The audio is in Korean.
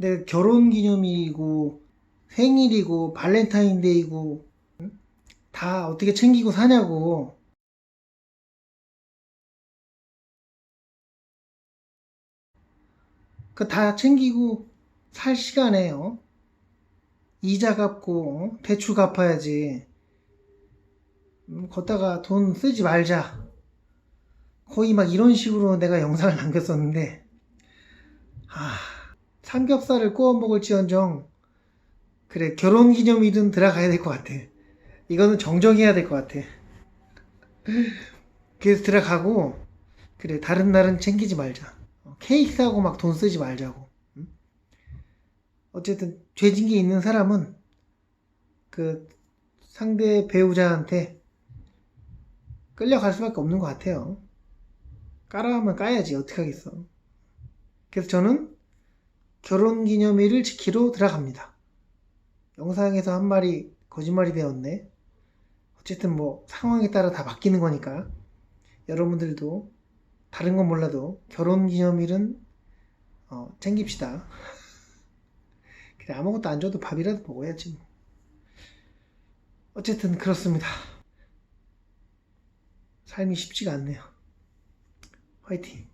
내 결혼 기념일이고 생일이고 발렌타인데이고 응? 다 어떻게 챙기고 사냐고. 그 다 챙기고 살 시간에 어? 이자 갚고 어? 대출 갚아야지. 음, 걷다가 돈 쓰지 말자. 거의 막 이런 식으로 내가 영상을 남겼었는데, 아, 삼겹살을 구워 먹을지언정, 그래, 결혼 기념일은 들어가야 될 것 같아. 이거는 정정해야 될 것 같아. 그래서 들어가고, 그래, 다른 날은 챙기지 말자. 어, 케이크 사고 막 돈 쓰지 말자고. 응? 어쨌든, 죄진 게 있는 사람은, 그, 상대 배우자한테 끌려갈 수밖에 없는 것 같아요. 까라 하면 까야지. 어떻게 하겠어. 그래서 저는 결혼 기념일을 지키러 들어갑니다. 영상에서 한 말이 거짓말이 되었네. 어쨌든 뭐 상황에 따라 다 바뀌는 거니까 여러분들도 다른 건 몰라도 결혼 기념일은 어, 챙깁시다. 그래 아무것도 안 줘도 밥이라도 먹어야지 뭐. 어쨌든 그렇습니다. 삶이 쉽지가 않네요. 화이팅.